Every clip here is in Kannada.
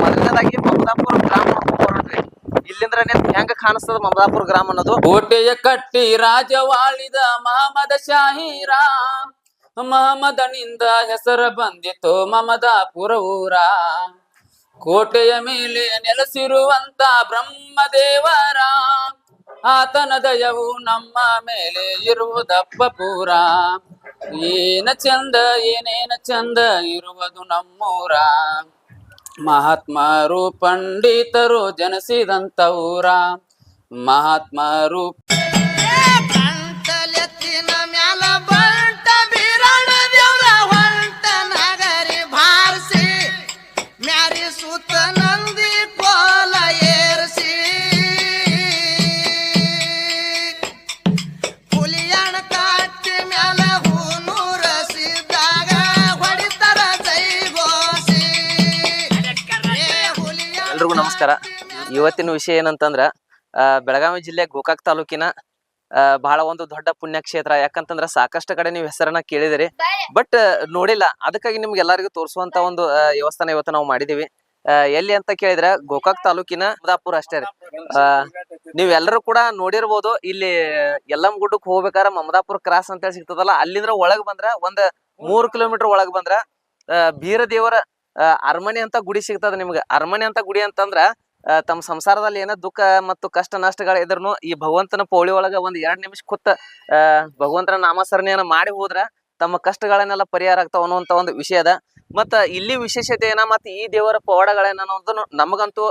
ಮೊದಲನೇದಾಗಿ ಮಮದಾಪುರ ಗ್ರಾಮ ನೋಡ್ರಿ ಇಲ್ಲಿಂದ್ರ ಹೆಂಗ ಕಾಣಿಸ್ತದ ಮಮದಾಪುರ ಗ್ರಾಮ ಅನ್ನೋದು? ಕೋಟೆಯ ಕಟ್ಟಿ ರಾಜವಾಳಿದ ಮಹಮ್ಮದ ಶಾಹಿರ ಮಹಮ್ಮದನಿಂದ ಹೆಸರು ಬಂದಿತು ಮಮದಾಪುರ ಊರ. ಕೋಟೆಯ ಮೇಲೆ ನೆಲೆಸಿರುವಂತ ಬ್ರಹ್ಮದೇವರ, ಆತನ ದಯವು ನಮ್ಮ ಮೇಲೆ ಇರುವುದಪ್ಪ ಪೂರ. ಏನ ಚಂದ, ಏನೇನ ಚಂದ ಇರುವುದು ನಮ್ಮೂರ. ಮಹಾತ್ಮರು ಪಂಡಿತರು ಜನಿಸಿದಂತ ಊರ ಮಹಾತ್ಮರು ಎಲ್ರಿಗೂ ನಮಸ್ಕಾರ. ಇವತ್ತಿನ ವಿಷಯ ಏನಂತಂದ್ರ ಬೆಳಗಾವಿ ಜಿಲ್ಲೆ ಗೋಕಾಕ್ ತಾಲೂಕಿನ ಬಹಳ ಒಂದು ದೊಡ್ಡ ಪುಣ್ಯಕ್ಷೇತ್ರ. ಯಾಕಂತಂದ್ರ ಸಾಕಷ್ಟು ಕಡೆ ನೀವು ಹೆಸರನ್ನ ಕೇಳಿದಿರಿ. ಬಟ್ ನೋಡಿಲ್ಲ. ಅದಕ್ಕಾಗಿ ನಿಮ್ಗೆ ಎಲ್ಲರಿಗೂ ತೋರಿಸುವಂತ ಒಂದು ವ್ಯವಸ್ಥಾನ ಇವತ್ತು ನಾವು ಮಾಡಿದೀವಿ. ಎಲ್ಲಿ ಅಂತ ಕೇಳಿದ್ರೆ ಗೋಕಾಕ್ ತಾಲೂಕಿನ ಮುದಾಪುರ ಅಷ್ಟೇ ರೀ. ನೀವೆಲ್ಲರೂ ಕೂಡ ನೋಡಿರ್ಬೋದು. ಇಲ್ಲಿ ಯಲ್ಲಮ್ ಗುಡ್ಡಕ್ಕೆ ಹೋಗ್ಬೇಕಾರ ಮಮದಾಪುರ ಕ್ರಾಸ್ ಅಂತ ಹೇಳಿ ಸಿಗ್ತದಲ್ಲ ಅಲ್ಲಿಂದ್ರ ಒಳಗ್ ಬಂದ್ರ ಒಂದ್ ಮೂರ್ ಕಿಲೋಮೀಟರ್ ಒಳಗ್ ಬಂದ್ರ ಆ, ಬೀರ ದೇವರ ಆ, ಅರಮನೆ ಅಂತ ಗುಡಿ ಸಿಗ್ತದ ನಿಮ್ಗೆ. ಅರಮನೆ ಅಂತ ಗುಡಿ ಅಂತಂದ್ರ ತಮ್ಮ ಸಂಸಾರದಲ್ಲಿ ಏನ ದುಃಖ ಮತ್ತು ಕಷ್ಟ ನಷ್ಟಗಳ ಇದ್ರೂ ಈ ಭಗವಂತನ ಪೌಳಿ ಒಳಗ ಒಂದ್ ಎರಡ್ ನಿಮಿಷ ಕೂತ ಭಗವಂತನ ನಾಮಸರಣೆಯನ್ನ ಮಾಡಿ ಹೋದ್ರ ತಮ್ಮ ಕಷ್ಟಗಳನ್ನೆಲ್ಲ ಪರಿಹಾರ ಆಗ್ತಾವ ಅನ್ನುವಂತ ಒಂದು ವಿಷಯ ಅದ. ಮತ್ತ ಇಲ್ಲಿ ವಿಶೇಷತೆ ಏನ ಮತ್ತ ಈ ದೇವರ ಪವಾಡಗಳೇನ ಅನ್ನೋದನ್ನು ನಮಗಂತೂ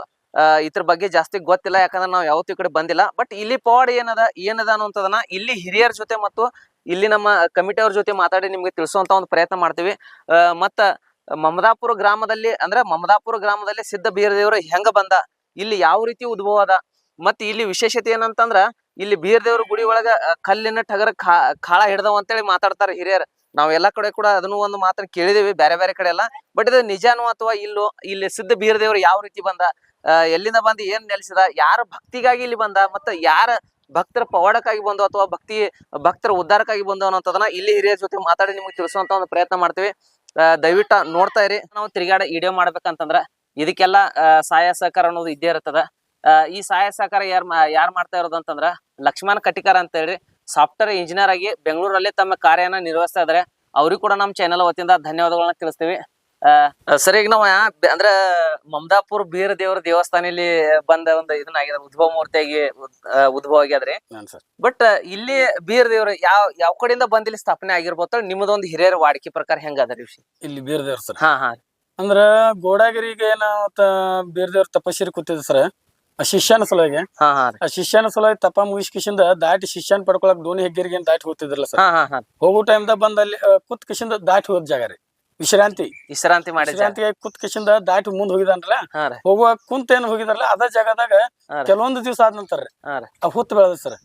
ಇದ್ರ ಬಗ್ಗೆ ಜಾಸ್ತಿ ಗೊತ್ತಿಲ್ಲ, ಯಾಕಂದ್ರೆ ನಾವು ಯಾವತ್ತೂ ಈ ಕಡೆ ಬಂದಿಲ್ಲ. ಬಟ್ ಇಲ್ಲಿ ಪವಾಡ ಏನದ ಏನದ ಅನ್ನುವಂಥದನ್ನ ಇಲ್ಲಿ ಹಿರಿಯರ ಜೊತೆ ಮತ್ತು ಇಲ್ಲಿ ನಮ್ಮ ಕಮಿಟಿ ಅವ್ರ ಜೊತೆ ಮಾತಾಡಿ ನಿಮ್ಗೆ ತಿಳಿಸುವಂತ ಒಂದು ಪ್ರಯತ್ನ ಮಾಡ್ತೀವಿ. ಮತ್ತ ಮಮದಾಪುರ ಗ್ರಾಮದಲ್ಲಿ, ಅಂದ್ರೆ ಮಮದಾಪುರ ಗ್ರಾಮದಲ್ಲಿ ಸಿದ್ಧ ಬೀರದೇವರು ಹೆಂಗ ಬಂದ, ಇಲ್ಲಿ ಯಾವ ರೀತಿ ಉದ್ಭವ ಅದ, ಮತ್ತೆ ಇಲ್ಲಿ ವಿಶೇಷತೆ ಏನಂತಂದ್ರ, ಇಲ್ಲಿ ಬೀರದೇವರ ಗುಡಿ ಒಳಗ ಕಲ್ಲಿನ ಟಗರ ಕಾಳ ಹಿಡ್ದವ್ ಅಂತ ಅಂತೇಳಿ ಮಾತಾಡ್ತಾರೆ ಹಿರಿಯರ್. ನಾವ್ ಎಲ್ಲಾ ಕಡೆ ಕೂಡ ಅದನ್ನು ಒಂದು ಮಾತ್ರ ಕೇಳಿದೀವಿ ಬೇರೆ ಬೇರೆ ಕಡೆ ಎಲ್ಲ. ಬಟ್ ಇದು ನಿಜಾನು ಅಥವಾ ಇಲ್ಲೋ, ಇಲ್ಲಿ ಸಿದ್ಧ ಬೀರದೇವ್ರು ಯಾವ ರೀತಿ ಬಂದ ಎಲ್ಲಿಂದ ಬಂದು ಏನ್ ನೆಲೆಸಿದ, ಯಾರ ಭಕ್ತಿಗಾಗಿ ಇಲ್ಲಿ ಬಂದ, ಮತ್ತ ಯಾರ ಭಕ್ತರ ಪವಾಡಕ್ಕಾಗಿ ಬಂದು ಅಥವಾ ಭಕ್ತಿ, ಭಕ್ತರ ಉದ್ಧಾರಕ್ಕಾಗಿ ಬಂದು ಅನ್ನೋದನ್ನ ಇಲ್ಲಿ ಹಿರಿಯರ ಜೊತೆ ಮಾತಾಡಿ ನಿಮ್ಗೆ ತಿಳಿಸುವಂತ ಒಂದು ಪ್ರಯತ್ನ ಮಾಡ್ತೀವಿ. ದಯವಿಟ್ಟು ನೋಡ್ತಾ ಇರಿ. ನಾವು ತಿರುಗಾಡ ವಿಡಿಯೋ ಮಾಡ್ಬೇಕಂತಂದ್ರ ಇದಕ್ಕೆಲ್ಲ ಸಹಾಯ ಸಹಕಾರ ಅನ್ನೋದು ಇದ್ದೇ ಇರ್ತದ ಈ ಸಹಾಯ ಸಹಕಾರ ಯಾರ್ ಯಾರು ಮಾಡ್ತಾ ಇರೋದು ಅಂತಂದ್ರ ಲಕ್ಷ್ಮಣ ಕಟಿಕಾರ ಅಂತ ಹೇಳಿ ಸಾಫ್ಟ್ವೇರ್ ಇಂಜಿನಿಯರ್ ಆಗಿ ಬೆಂಗಳೂರಲ್ಲಿ ತಮ್ಮ ಕಾರ್ಯನ ನಿರ್ವಹಿಸ್ತಾ ಇದಾರೆ. ಅವ್ರಿಗೂ ಕೂಡ ನಮ್ಮ ಚಾನೆಲ್ ವತಿಯಿಂದ ಧನ್ಯವಾದಗಳನ್ನ ತಿಳಿಸ್ತೀವಿ. ಸರಿ ಈಗ ನಾವು ಅಂದ್ರ ಮಮದಾಪುರ್ ಬೀರ ದೇವರ ದೇವಸ್ಥಾನ ಇಲ್ಲಿ ಬಂದ ಒಂದು ಇದನ್ನ ಆಗಿದೆ ಉದ್ಭವ ಮೂರ್ತಿಯಾಗಿ ಉದ್- ಉದ್ಭವ ಆಗ್ಯಾದ್ರಿ. ಬಟ್ ಇಲ್ಲಿ ಬೀರ್ ದೇವ್ರ ಯಾವ ಯಾವ ಕಡೆಯಿಂದ ಬಂದ ಇಲ್ಲಿ ಸ್ಥಾಪನೆ ಆಗಿರ್ಬೋದು ನಿಮ್ಮದೊಂದು ಹಿರಿಯರ ವಾಡಿಕೆ ಪ್ರಕಾರ ಹೆಂಗ ಅದ ವಿಷಯ? ಇಲ್ಲಿ ಬೀರ್ ದೇವ್ರ ಸರ್. ಹಾ ಹಾ. ಅಂದ್ರ ಗೋಡಾಗಿರಿಗೆ ನಾವು ಬೀರ್ ದೇವ್ರ ತಪಸ್ಸಿರಿ ಕೂತಿದ್ವಿ ಸರ್ ಆ ಶಿಷ್ಯನ ಸಲುವಾಗಿ. ಹಾ ಹಾ ಆ ಶಿಷ್ಯನ ಸಲುವಾಗಿ ತಪ ಮುಗಿಸ್ಕಿಶಿಂದ ದಾಟಿ ಶಿಷ್ಯನ್ ಪಡ್ಕೊಳಕ್ ದೋಣಿ ಹೆಗ್ಗರಿಗೆ ದಾಟಿ ಹೋಗ್ತಿದ್ರಲ್ಲ ಸರ್. ಹೋಗೋ ಟೈಮ್ದಾಗ ಬಂದ್ ಅಲ್ಲಿ ಕುತ್ ಕಿಶಿಂದ ದಾಟಿ ಹೋದ್ ಜಾಗ ರೀ. ವಿಶ್ರಾಂತಿ. ವಿಶ್ರಾಂತಿ ಮಾಡಿ ವಿಶ್ರಾಂತಿ ಕುತ್ ಕಿಶಿಂದ ದಾಟಿ ಮುಂದ್ ರೀ. ಹೋಗುವಾಗ ಕುಂತ ಏನ್ ಹೋಗಿದಾರಲ್ಲ ಅದ ಜಾಗದಾಗ ಕೆಲವೊಂದು ದಿವಸ ಆದ ನಂತರ ಆ ಹುತ್ತು ಬೆಳೆದ ಸರ್.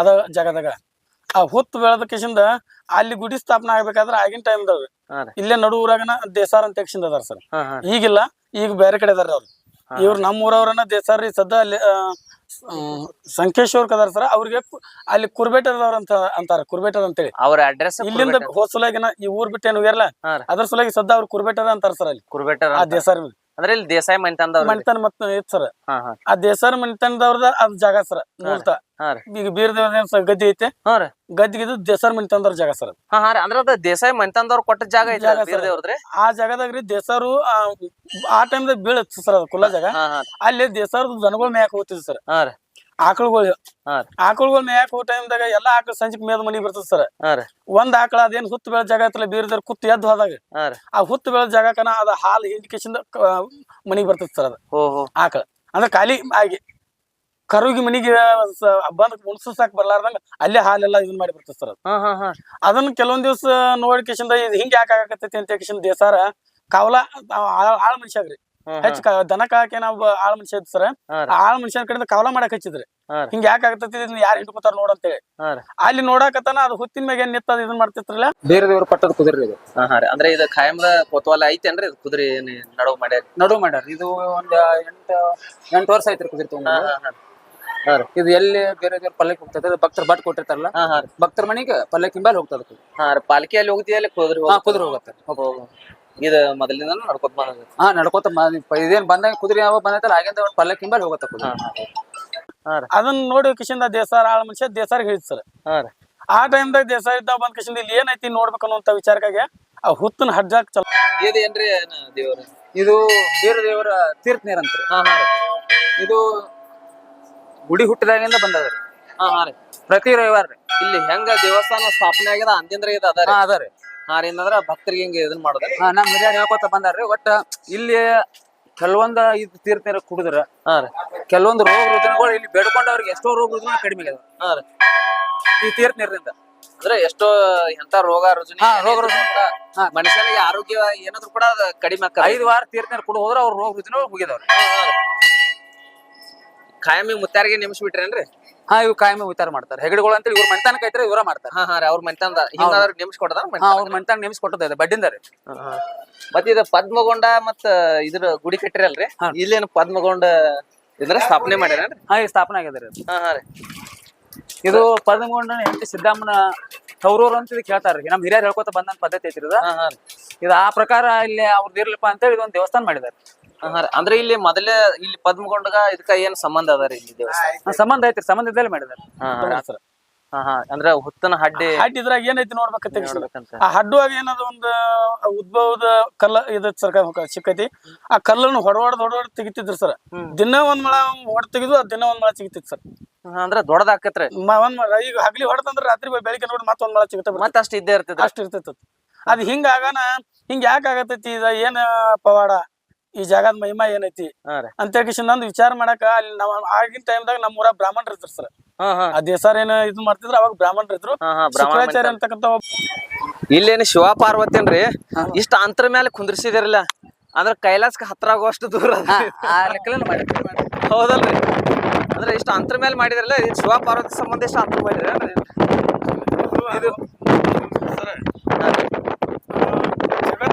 ಅದ ಜಾಗದಾಗ. ಆ ಹುತ್ತು ಬೆಳೆದ ಕಿಶಿಂದ ಅಲ್ಲಿ ಗುಡಿ ಸ್ಥಾಪನೆ ಆಗ್ಬೇಕಾದ್ರೆ ಆಗಿನ ಟೈಮ್ ದಾಗ ಇಲ್ಲೇ ನಡು ಊರಾಗನ ದೇಸಾರ್ ಅಂತ ಯಕ್ಷಿಂದ ಅದಾರ ಸರ್. ಈಗಿಲ್ಲ ಈಗ ಬೇರೆ ಕಡೆ ಅದಾರ ಅವ್ರು. ಇವ್ರು ನಮ್ಮ ಊರವ್ರನ್ನ ದೇಸಾರ್ ಸದ್ದ ಅಲ್ಲಿ ಸಂಕೇಶ್ವರ್ ಕದಾರ ಸರ್ ಅವ್ರಿಗೆ ಅಲ್ಲಿ ಕುರ್ಬೇಟದವ್ರ ಅಂತ ಅಂತಾರ ಕುರ್ಬೇಟದ ಅಂತೇಳಿ. ಅವ್ರ ಅಡ್ರೆಸ್ ಇಲ್ಲಿಂದ ಹೋದ್ ಸಲುವಾಗಿನ ಈ ಊರ್ ಬಿಟ್ಟು ಏನು ಅದ್ರ ಸಲುವಾಗಿ ಸದ್ದ ಅವ್ರು ಕುರ್ಬೇಟದ ಅಂತಾರ ಸರ್ ಅಲ್ಲಿ. ಕುರ್ಬೇಟರ್ ಆ ದೇಸಾರ್ ಅಂದ್ರೆ ಇಲ್ಲಿ ದೇಸಾಯಿ ಮನೆತನದವ್ರು ಮಣಿತನ ಮತ್ತ ಐತ್ ಸರ್. ಹಾ ಹಾ. ಆ ದೇಸಾರ ಮಣಿತನದವ್ರದ ಅದ್ ಜಾಗ ಸರ್ ಮೂಲತ ಹಾ ರೀ. ಈಗ ಬೀರ್ ಗದ್ದಿ ಐತೆ. ಹಾ ರೀ. ಗದ್ದಿಗೆ ಇದು ದೇಸಾರ್ ಮಣಿತನದವ್ರ ಜಾಗ ಸರ್ ಹಾ ಹಾ ರೀ. ಅಂದ್ರೆ ಅದ ದೇಸಾಯಿ ಮನೆತನದವ್ರು ಕೊಟ್ಟ ಜಾಗ ಐತಿ ಜಾಗ ಸರ್. ಆ ಜಾಗದಾಗ ರೀ ದೇಸಾರು ಆ, ಆ ಟೈಮ್ದಾಗ ಬೀಳತ್ ಸರ್ ಅದು ಕುಲ್ಲ ಜಾಗ. ಹಾ ಹಾ. ಅಲ್ಲಿ ದೇಸಾರದು ದನಗಳು ಮೇಯಕ್ ಹೋಗ್ತಿದ್ ಸರ್. ಹಾ ರೀ. ಆಕಳುಗಳು. ಆಕಳುಗಳು ಮೇಯಕ್ ಹೋಗೋ ಟೈಮ್ದಾಗ ಎಲ್ಲಾ ಆಕಳ ಸಂಜೆಕ್ ಮೇದ ಮನಿ ಬರ್ತದ ಸರ್. ಒಂದ್ ಆಕಳ ಅದೇನ್ ಹುತ್ತು ಬೆಳೆ ಜಾಗ ಐತಲ್ಲ ಬೀರದ್ರ ಕುತ್ತು ಎದ್ದು ಹೋದಾಗ. ಆ ಹುತ್ತು ಬೆಳೆ ಜಾಗಕನ ಅದ ಹಾಲು ಹಿಂಡಿಕೆಸಿಂದ ಮನಿ ಬರ್ತದ ಸರ್ ಅದ. ಆಕಳ. ಅಂದ್ರೆ ಖಾಲಿ ಆಗಿ ಕರುಗಿ ಮನಿಗೆ ಬಂದ್ ಸಾಕ್ ಬರ್ಲಾರ್ದಂಗ ಅಲ್ಲೇ ಹಾಲೆಲ್ಲ ಇದನ್ ಮಾಡಿ ಬರ್ತದ ಸರ್ ಅದು. ಹಾ ಹಾ ಹಾ. ಅದನ್ನ ಕೆಲವೊಂದ್ ದಿವ್ಸ ನೋಡ್ಕೇಶಿಂದ ಇದು ಹಿಂಗ್ ಯಾಕೆ ಆಗಕತ್ತೈತಿ ಅಂತ ಕೇಶಿಂದ ದೇಸಾರ ಕಾವಲ ಆಳ್ ಮನುಷ್ಯಾಗ್ರಿ. ಹೆಚ್ಚು ದನ ಕಾಕೆ ನಾವು ಆಳ್ ಮನುಷ್ಯ ಇತ್ತು ಸರ್. ಆಳ್ ಮನುಷ್ಯನ ಕಡೆಯಿಂದ ಕವಲ ಮಾಡಕ್ ಹಚ್ಚಿದ್ರಿ. ಹಿಂಗ ಯಾಕೆ ಆಗತೈತಿ ಇದನ್ನ ಯಾರು ಹಿಡ್ಕೊತಾರ ನೋಡಂತೇಳಿ ಅಲ್ಲಿ ನೋಡಾಕತ್ತಾನ ಅದು ಹುತ್ತಿನ ಮ್ಯಾಗ ಏನ್ ನಿತ್ತ ಇದನ್ ಮಾಡ್ತಿತ್ರಲ್ಲ ಬೇರೆ ದೇವ್ರ ಪಟ್ಟದ ಕುದುರೆ ಇದು. ಅಂದ್ರೆ ಇದು ಖಾಯಂದ ಕೊತ್ವಾಲ ಐತೇನ್ರಿ ಇದು ಕುದುರೆ ಏನ್ ನಡುವ್ ಮಾಡ್ಯಾರ? ನಡು ಮಾಡ್ಯಾರ. ಇದು ಒಂದ್ ಎಂಟ ಎಂಟು ವರ್ಷ ಐತ್ರಿ ಕುದುರೆ ತಗೊಂಡು ಇದು ಎಲ್ಲಿ ಬೇರೆ ದೇವ್ರ ಪಲ್ಲಕ್ಕಿ ಹೋಗ್ತದೆ ಭಕ್ತರ ಬಟ್ ಕೊಟ್ಟಿರ್ತಾರಲ್ಲ. ಭಕ್ತರ ಮನೆಗೆ ಪಲ್ಲಕ್ಕಿ ಮೇಲೆ ಹೋಗ್ತದೆ ಕುದುರೆ. ಹಾ ಅಲ್ಲಿ ಪಾಲ್ಕಿಯಲ್ಲಿ ಹೋಗ್ತಿದ್ದಲ್ಲಿ ಕುದುರೆ ಕುದುರೆ ಹೋಗುತ್ತೆ. ಹೋಗ್. ಇದು ಮೊದಲಿಂದ ನಡ್ಕೊತ ಬಂದ ಹಾ ನಡ್ಕೋತ ಮ- ಇದೇನ್ ಬಂದಾಗ ಕುದುರೆ ಯಾವ ಬಂದೈತಲ್ಲ ಆಗಿಂದ ಒಂದ್ ಪಲ್ಲಕ್ಕಿ ಮೇಲೆ ಹೋಗತ್ತ ಕುದುರೆ. ಹಾ ರೀ. ಅದನ್ನ ನೋಡಿ ಕಿಶಿಂದ ದೇಸಾರ ಆಳ ಮನುಷ್ಯ ದೇಸಾರ ಹೇಳಿದ್ ಸರ್. ಹಾ ರೀ. ಆ ಟೈಮ್ದಾಗ ದೇಸಾರ ಇದ್ದಾಗ ಬಂದ್ ಕಿಶಿಂದ ಇಲ್ಲಿ ಏನೈತಿ ನೋಡ್ಬೇಕು ಅನ್ನೋಂತ ವಿಚಾರಕ್ಕಾಗಿ ಆ ಹುತ್ತನ ಹಡ್ಜಾಕ್ ಚಲ ಇದೇನ್ರಿ ದೇವರ? ಇದು ಬೀರ ದೇವರ ತೀರ್ಥ ನೀರ್ ಅಂತ ಹಾ ಹಾ ರೀ. ಇದು ಗುಡಿ ಹುಟ್ಟಿದಾಗಿಂದ ಬಂದದ್ರಿ ಹಾ ಹಾ ರೀ. ಪ್ರತಿ ರವಿವಾರ ರೀ. ಇಲ್ಲಿ ಹೆಂಗ ದೇವಸ್ಥಾನ ಸ್ಥಾಪನೆ ಆಗ್ಯದ ಅಂದಿಂದ್ರ ಇದು ಅದ ಹಾ ಅದ ರೀ. ಹಾ ರೀ ಭಕ್ತರಿಗೆ ಹಿಂಗೆ ಇದನ್ನ ಮಾಡೋದ. ಹಾ ನಮ್ ಹಿರಿಯರ್ ಹೇಳ್ಕೊತ ಬಂದಾರ್ರಿ ಒಟ್ಟ ಇಲ್ಲಿ ಕೆಲವೊಂದ ಇದ್ ತೀರ್ಥ ನೀರ ಕುಡಿದ್ರ ಹಾ ರೀ. ಕೆಲವೊಂದು ರೋಗ ರುಜಿನಗಳು ಇಲ್ಲಿ ಬೇಡ್ಕೊಂಡವ್ರಿಗೆ ಎಷ್ಟೋ ರೋಗ ರುಜಿನ ಕಡಿಮೆ ಆಗ್ಯಾವ. ಹಾ ರೀ. ಈ ತೀರ್ಥ ನೀರಿಂದ ಅಂದ್ರೆ ಎಷ್ಟೋ ಎಂತ ರೋಗ ರುಜಿನ ಹಾ, ರೋಗ ರುಜಿನ. ಮನುಷ್ಯನಿಗೆ ಆರೋಗ್ಯ ಏನಾದ್ರು ಕೂಡ ಅದ್ ಕಡಿಮೆ ಆಕ್ಕದ. ಐದು ವಾರ ತೀರ್ಥ ನೀರು ಕುಡಿದು ಹೋದ್ರ ಅವ್ರ ರೋಗ ರುಜಿನ ಮುಗಿದವ್ರಿ. ಕಾಯಮಿ ಮುತ್ತಾರಿಗೆ ನೇಮಿಸಿ ಬಿಟ್ರೇನ್ರಿ ಹಾ ಇವ್ ಕಾಯಮೆ ವಿಚಾರ ಮಾಡ್ತಾರೆ. ಹೆಗಡಿಗಳು ಅಂತ ಇವ್ರ ಮಂತಾನ ಕೈತಾರೆ ಇವರ ಮಾಡ್ತಾರೆ. ಹಾ ಹಾ ರೀ ಅವ್ರ ಹಿಂಗಾದ್ರ ನೇಮಿಸಿ ಕೊಡದ? ಹಾ ಅವ್ರ ಮನೆತನ ನೇಮಿಸಿ ಕೊಟ್ಟದ ಬಡ್ಡಿಂದ ರೀ. ಮತ್ತ ಇದು ಪದ್ಮಗೊಂಡ ಮತ್ತ ಇದ್ರ ಗುಡಿ ಕಟ್ಟಿರಲ್ರಿ? ಅಲ್ರಿ ಇಲ್ಲೇನು ಪದ್ಮಗೊಂಡ ಇದ್ರ ಸ್ಥಾಪನೆ ಮಾಡ್ಯಾರ ಹಾ ಈ ಸ್ಥಾಪನೆ ಆಗ್ಯದ ರೀ ಹಾ ಹಾ ರೀ. ಇದು ಪದ್ಮಗೊಂಡ ಹೆಂಡತಿ ಸಿದ್ದಮ್ಮನ ತವರೂರು ಅಂತ ಇದಕ್ಕೆ ಹೇಳ್ತಾರ್ರಿ ನಮ್ ಹಿರಿಯರ್ ಹೇಳ್ಕೊತ ಬಂದ ಪದ್ಧತಿ ಐತ್ರಿ ಇದು. ಇದು ಆ ಪ್ರಕಾರ ಇಲ್ಲಿ ಅವ್ರದ್ದು ಅಂತ ಅಂತೇಳಿ ಇದೊಂದು ದೇವಸ್ಥಾನ ಮಾಡಿದಾರೆ. ಅಂದ್ರೆ ಇಲ್ಲಿ ಮೊದಲೇ ಇಲ್ಲಿ ಪದ್ಮಗೊಂಡಗ ಇದಕ್ಕ ಏನ್ ಸಂಬಂಧ ಅದ ರೀ ಇಲ್ಲಿ ದೇವಸ್ಥಾನ? ಸಂಬಂಧ ಐತ್ರಿ ಸಂಬಂಧ ಇದ್ದಲ್ಲಿ ಮಾಡಿದಾರೆ. ಹಾ ಹಾ. ಹಾ ಹಾ ಅಂದ್ರ ಹುತ್ತನ ಹಡ್ಡಿ ಹಡ್ ಇದ್ರಾಗ ಏನೈತಿ ನೋಡ್ಬೇಕಂತ ಆ ನೋಡ್ಬೇಕಂತ. ಆ ಹಡ್ಡುವಾಗ ಏನದ ಒಂದು ಉದ್ಭವದ ಕಲ್ಲ ಇದ ಸರ್ಕಾರ ಸಿಕ್ಕೈತಿ. ಆ ಕಲ್ಲನ್ನು ಹೊಡವಾಡ್ ಹೊಡವಾಡ್ ತೆಗಿತಿದ್ರು ಸರ್. ದಿನ ಒಂದ್ ಮಳ ಹೊಡ್ ತೆಗೆದು ಆ ದಿನ ಒಂದ್ ಮಳ ಸಿಗ್ತಿತ್ತು ಸರ್. ಅಂದ್ರೆ ಅಂದ್ರ ದೊಡ್ಡದ ಹಾಕತ್ರಿ ಮ- ಒಂದ್ ಮಳ ಈಗ ಹಗ್ಲಿ ಹೊಡೆದಂದ್ರ ರಾತ್ರಿ ಬೆಳಿಗ್ಗೆ ನೋಡಿ ಮತ್ತೊಂದ್ ಮಳ ಸಿಗುತ್ತೆ ಮತ್ತ ಅಷ್ಟ ಇದ್ದೇ ಇರ್ತದ ಅಷ್ಟ್ ಇರ್ತೈತಿ ಅದ್. ಅದ್ ಹಿಂಗ ಆಗಾನ ಹಿಂಗ ಯಾಕ ಆಗತೈತಿ ಇದ ಏನ್ ಪವಾಡ? ಈ ಜಾಗದ ಮಹಿಮಾ ಏನೈತಿ? ಅಂತ ಕಿಶನ್ ನಂದು ವಿಚಾರ ಮಾಡಾಕ ಅಲ್ಲಿ ನಾವ್ ಆಗಿನ ಟೈಮ್ದಾಗ ನಮ್ಮ ಊರ ಬ್ರಾಹ್ಮಣರು ಇದ್ರು ಸರ್. ಆ ದೇಸಾರ ಏನ ಇದು ಮಾಡ್ತಿದ್ರು ಅವಾಗ ಬ್ರಾಹ್ಮಣರು ಇದ್ರು. ಶುಕ್ರಾಚಾರ್ಯ ಅಂತಕ್ಕಂತ ಇಲ್ಲೇನು ಶಿವ ಪಾರ್ವತಿನ್ರಿ ಇಷ್ಟ ಅಂತರ ಮೇಲೆ ಕುಂದ್ರಿಸಿದಿರಲ್ಲ. ಅಂದ್ರ ಕೈಲಾಸಕ್ಕೆ ಹತ್ರ ಆಗುವಷ್ಟು ದೂರ ಹೌದಲ್ರಿ. ಅಂದ್ರೆ ಇಷ್ಟ ಅಂತರ ಮೇಲೆ ಮಾಡಿದ್ರಲ್ಲ ಇದು ಶಿವ ಪಾರ್ವತಿ ಸಂಬಂಧ ಇಷ್ಟ ಅಂತರ ಮಾಡಿದ್ರಿ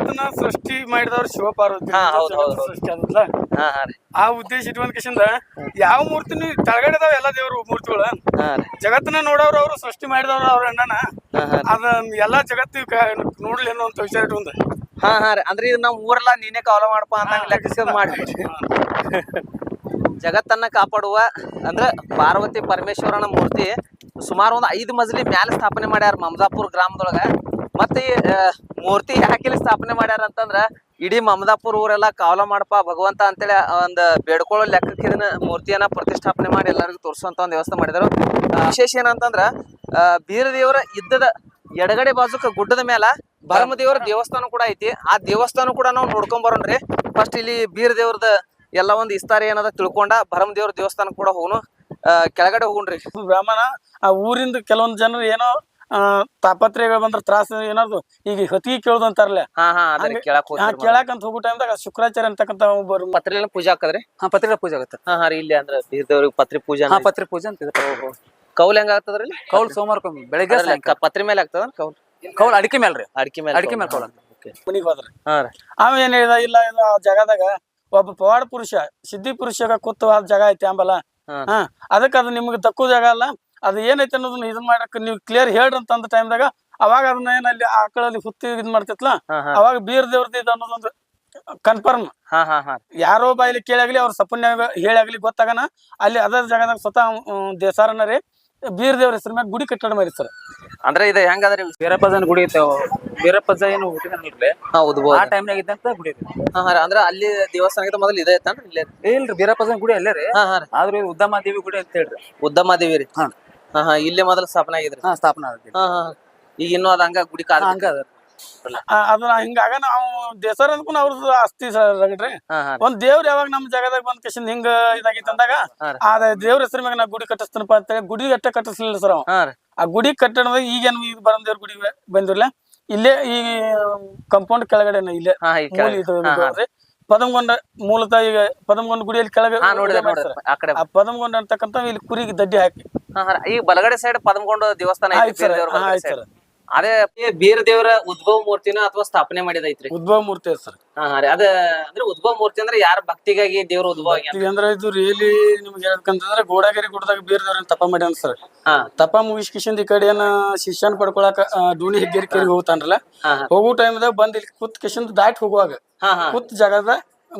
ಜಗತ್ತನ್ನ ಸೃಷ್ಟಿ ಮಾಡಿದವ್ರು ಶಿವ ಪಾರ್ವತಿ ಹಾ, ಹೌದ್ ಹೌದ್ ಜಗತ್ತು ಹೌದ್. ಸೃಷ್ಟಿ ಆದಲ್ಲ ಹಾ ಹಾ ರೀ. ಆ ಉದ್ದೇಶ ಇಟ್ಕೊಂಡ್ ಕಿಶಿಂದ ಯಾವ ಮೂರ್ತಿನೂ ತಳಗಡೆದಾವ ಎಲ್ಲ ದೇವ್ರ ಮೂರ್ತಿಗಳು. ಹಾ ರೀ. ಜಗತ್ತನ್ನ ನೋಡೋರು ಅವ್ರು ಸೃಷ್ಟಿ ಮಾಡಿದವ್ರು ಅವ್ರ ಅಣ್ಣನ. ಹಾ ಹಾ ಅದ ಎಲ್ಲಾ ಜಗತ್ತು ನೋಡ್ಲಿ ಅನ್ನೋ ಅಂತ ವಿಚಾರ ಇಟ್ಕೊಂಡ. ಹಾ ಹಾ ರೀ. ಅಂದ್ರೆ ಇದು ನಮ್ಮ ಊರೆಲ್ಲ ನೀನೇ ಕಾವಲ ಮಾಡಪ್ಪ ಅಂತ ಲೆಕ್ಕಿಸೋದ್ ಮಾಡಿ ಜಗತ್ತನ್ನ ಕಾಪಾಡುವ ಅಂದ್ರ ಪಾರ್ವತಿ ಪರಮೇಶ್ವರನ ಮೂರ್ತಿ ಸುಮಾರು ಒಂದು ಐದು ಮಜಲಿ ಮ್ಯಾಲ ಸ್ಥಾಪನೆ ಮಾಡ್ಯಾರ ಮಮದಾಪುರ ಗ್ರಾಮದೊಳಗ. ಮತ್ತೆ ಮೂರ್ತಿ ಯಾಕಿಲ್ಲಿ ಸ್ಥಾಪನೆ ಮಾಡ್ಯಾರ ಅಂತಂದ್ರ ಇಡೀ ಮಮದಾಪುರ ಊರೆಲ್ಲ ಕಾವಲ ಮಾಡಪ್ಪ ಭಗವಂತ ಅಂತೇಳಿ ಒಂದ್ ಬೇಡ್ಕೊಳ್ಳೋ ಲೆಕ್ಕಕ್ಕೆ ಇದನ್ನ ಮೂರ್ತಿಯನ್ನ ಪ್ರತಿಷ್ಠಾಪನೆ ಮಾಡಿ ಎಲ್ಲರಿಗೂ ತೋರಿಸುವಂತ ಒಂದು ವ್ಯವಸ್ಥೆ ಮಾಡಿದರು. ವಿಶೇಷ ಏನಂತಂದ್ರ ಆ, ಬೀರ ದೇವರ ಇದ್ದದ ಎಡಗಡೆ ಬಾಜುಕ ಗುಡ್ಡದ ಮ್ಯಾಲ ಭರಮದೇವರ ದೇವಸ್ಥಾನ ಕೂಡ ಐತಿ. ಆ ದೇವಸ್ಥಾನ ಕೂಡ ನಾವು ನೋಡ್ಕೊಂಡ್ ರೀ ಫಸ್ಟ್ ಇಲ್ಲಿ ಬೀರ ದೇವ್ರದ ಎಲ್ಲ ಒಂದು ಇಸ್ತಾರ ಏನದ ತಿಳ್ಕೊಂಡ ಭರಮ ದೇವ್ರ ದೇವಸ್ಥಾನ ಕೂಡ ಅಹ್ ಕೆಳಗಡೆ ಹೋಗುಣ್ರಿ. ಬ್ರಾಹ್ಮಣ ಆ ಊರಿಂದ ಕೆಲವೊಂದು ಜನರು ಏನೋ ತಾಪತ್ರಯಗಳು ಬಂದ್ರ ತ್ರಾಸ ಏನಾದ್ರು ಈಗ ಹೊತ್ತಿಗೆ ಕೇಳೋದು ಅಂತಾರಲ್ಲ ಅದ್ರಿ ಹಂಗೆ- ಟೈಮ್ದಾಗ ಶುಕ್ರಾಚಾರ್ಯ ಅಂತಕ್ಕಂತ ಒಬ್ಬರು ಪತ್ರಿನ ಪೂಜೆ ಹಾಕದ್ರಿ? ಹಾ ಪತ್ರಿ ಪೂಜೆ ಆಗುತ್ತೆ. ಹಾ ಹಾ ರೀ ಇಲ್ಲಿ ಅಂದ್ರೆ ಬೀರ್ ದೇವ್ರಿಗೆ ಪತ್ರಿ ಪೂಜೆ ಹಾ ಪತ್ರಿ ಪೂಜೆ ಅಂತ ಕೌಲ್ ಹೆಂಗ ಆಗ್ತದ್ರಿ? ಕೌಲ್ ಸೋಮವಾರಕ್ಕೊಮ್ಮೆ ಬೆಳಗ್ಗೆ. ಪತ್ರಿ ಮೇಲೆ ಆಗ್ತದ ಕೌಲ್? ಕೌಲ್ ಅಡಿಕೆ ಮೇಲ್ರಿ ಅಡಿಕೆ ಮೇಲೆ ಅಡಿಕೆ ಮೇಲೆ ಕೌಲ್ ಅಂತ. ಮನಿಗ್ ಹೋದ್ರಿ. ರೀ. ಅವ ಏನ್ ಹೇಳಿದ ಇಲ್ಲ ಇಲ್ಲ ಆ ಜಾಗದಾಗ ಒಬ್ಬ ಪವಾಡ ಪುರುಷ ಸಿದ್ಧಿ ಪುರುಷಗ ಕೂತು ಆ ಜಾಗ ಐತಿ ಅಂಬಲ್ಲ ಹಾ. ಅದಕ್ಕ ಅದಕ್ಕೆ ಅದು ನಿಮ್ಗೆ ತಕ್ಕೋ ಜಾಗ ಅಲ್ಲ ಅದು ಏನೈತೆ ಅನ್ನೋದನ್ನ ಇದನ್ ಮಾಡಕ್ ನೀವು ಕ್ಲಿಯರ್ ಹೇಳ್ರಿ ಅಂತ ಅಂದ ಟೈಮ್ದಾಗ ಅವಾಗ ಅದನ್ನ ಏನ್ ಅಲ್ಲಿ ಆಕಳಲ್ಲಿ ಹುತ್ತಿ ಇದ್ ಮಾಡ್ತಿತ್ಲ? ಅವಾಗ ಬೀರ್ ದೇವ್ರದ್ದು ಇದು ಅನ್ನೋದೊಂದು ಕನ್ಫರ್ಮ್ ಹಾ ಹಾ ಹಾ. ಯಾರೋ ಬಾಯಲ್ಲಿ ಕೇಳಾಗ್ಲಿ ಅವ್ರ ಸಪನ್ಯಾಗ ಹೇಳಾಗ್ಲಿ ಗೊತ್ತಾಗನ ಅಲ್ಲಿ ಅದರ ಜಾಗದಾಗ ಸ್ವತಃ ದೇಸಾರನ ರೀ ಬೀರ್ ದೇವ್ರ ಹೆಸರು ಮ್ಯಾಗ ಗುಡಿ ಕಟ್ಟಡ ಮಾಡಿ ಸರ್ ಅಂದ್ರೆ ಇದು ಹೆಂಗಾದ್ರೆ ವೀರಪ್ಪಜನ ಗುಡಿ ಐತೆ ವೀರಪ್ಪಜ ಏನು ಹುಟ್ಟಿದ್ರಿ ಹಾ ಉದ್ಭವ. ಆ ಟೈಮ್ನಾಗ ಇದ್ದಂತ ಗುಡಿ ಹಾ ರೀ ಅಂದ್ರ ಅಲ್ಲಿ ದೇವಸ್ಥಾನಕ್ಕೆ ಮೊದಲು ಇದೆ ಐತನ್ರಿ? ಇಲ್ಲೇ ಇಲ್ರಿ ವೀರಪ್ಪಜನ ಗುಡಿ ಅಲ್ಲೇ ರೀ. ಆದ್ರೆ ಉದ್ದಮಾದೇವಿ ಗುಡಿ ಅಂತ ಹೇಳ್ರಿ. ಉದ್ದಮಾದೇವಿ ರೀ. ಹಾ. ಹಾ ಹಾ ಇಲ್ಲೇ ಮೊದಲ ಸ್ಥಾಪನೆ ಆಗಿದ್ರಿ. ಹಾ ಸ್ಥಾಪನಾ ಆಗೈತಿ ಹಾ ಹಾ ಈಗ ಇನ್ನು ಅದ ಹಂಗ ಗುಡಿ ಕಾಲ ಹಂಗ ಅದ. ಅದನ್ನ ಹಿಂಗಾಗ ನಾವು ದೇಸರ ಅಂದ್ಕೊಂಡು ಅವ್ರದ್ದು ಆಸ್ತಿ ಸರ್ ರಗಡ್ರಿ. ಒಂದ್ ದೇವ್ರ ಯಾವಾಗ ನಮ್ ಜಾಗದಾಗ ಬಂದ್ ಕಿಶನ್ ಹಿಂಗ ಇದಾಗಿತ್ತು ಅಂದಾಗ. ಅದ ದೇವ್ರ ಹೆಸರು ಮ್ಯಾಗ ನಾ ಗುಡಿ ಕಟ್ಟಿಸ್ತೇನಪ್ಪ ಅಂತ ಹೇಳಿ ಗುಡಿ ಅಟ್ಟ ಕಟ್ಟಿಸ್ಲಿಲ್ಲ ಸರ್ ಅವ. ಆ ಗುಡಿ ಕಟ್ಟಡದಾಗ ಈಗೇನು ಈಗ ಬರೋ ದೇವ್ರ ಗುಡಿ ಬಂದಿರ್ಲ ಇಲ್ಲೇ ಈ ಕಂಪೌಂಡ್ ಕೆಳಗಡೆ ಇಲ್ಲೇ ಪದಮಗೊಂಡ ಮೂಲತಃ ಈಗ ಪದಮಗೊಂಡ ಗುಡಿಯಲ್ಲಿ ಕೆಳಗೆ ಹಾ ನೋಡಿದೆ ಆ ಕಡೆ ಆ ಪದಮಗೊಂಡ ಅಂತಕ್ಕಂಥ ಇಲ್ಲಿ ಕುರಿಗೆ ದಡ್ಡಿ ಹಾಕಿ. ಹಾ ಹಾ ಈ ಬಲಗಡೆ ಸೈಡ್ ಪದಮಗೊಂಡ ದೇವಸ್ಥಾನ ಐತಿ ಆಯ್ತು ಸರ್ ಬೀರ್ ದೇವ್ರ ಹಾ ಬಲಗಡೆ ಆಯ್ತು side. ಸರ್ ಅದೇ ಬೀರ್ ದೇವರ ಉದ್ಭವ ಮೂರ್ತಿನ ಅಥವಾ ಸ್ಥಾಪನೆ ಮಾಡಿದೈತ್ರಿ ಉದ್ಭವ ಮೂರ್ತಿ ಸರ್. ಹಾ ರೀ. ಅದ ಅಂದ್ರೆ ಉದ್ಭವ ಮೂರ್ತಿ ಅಂದ್ರೆ ಯಾರ ಭಕ್ತಿಗಾಗಿ ದೇವ್ರ ಉದ್ಭವ ಆಗ್ಯಾನ ಈಗ ಅಂದ್ರೆ ಇದು ರಿಯಲಿ ನಿಮ್ಗೆ ಹೇಳ್ಬೇಕಂತಂದ್ರೆ ಗೋಡಾಗಿರಿ ಗುಡ್ದಾಗ ಬೀರ್ದವ್ರ ತಪ ಮಾಡ್ಯಾನ ಸರ್. ಹಾ. ತಪ ಮುಗಿಸ್ಕಿಶಿಂದ ಈ ಕಡೆ ಏನ ಶಿಷ್ಯನ್ ಪಡ್ಕೊಳಕ ಆ, ಡೂಣಿ ಹೆಗ್ಗೇರಿ ಕೇರಿ ಹೋಗ್ತಾನ್ರಲ್ಲ? ಹಾ ಹಾ. ಹೋಗೋ ಟೈಮ್ದಾಗ ಬಂದ್ ಇಲ್ಲಿ ಕುತ್ ಕಿಶಿಂದ ದಾಟ್ ಹೋಗುವಾಗ ಹಾ ಹಾ. ಹುತ್ ಜಾಗದ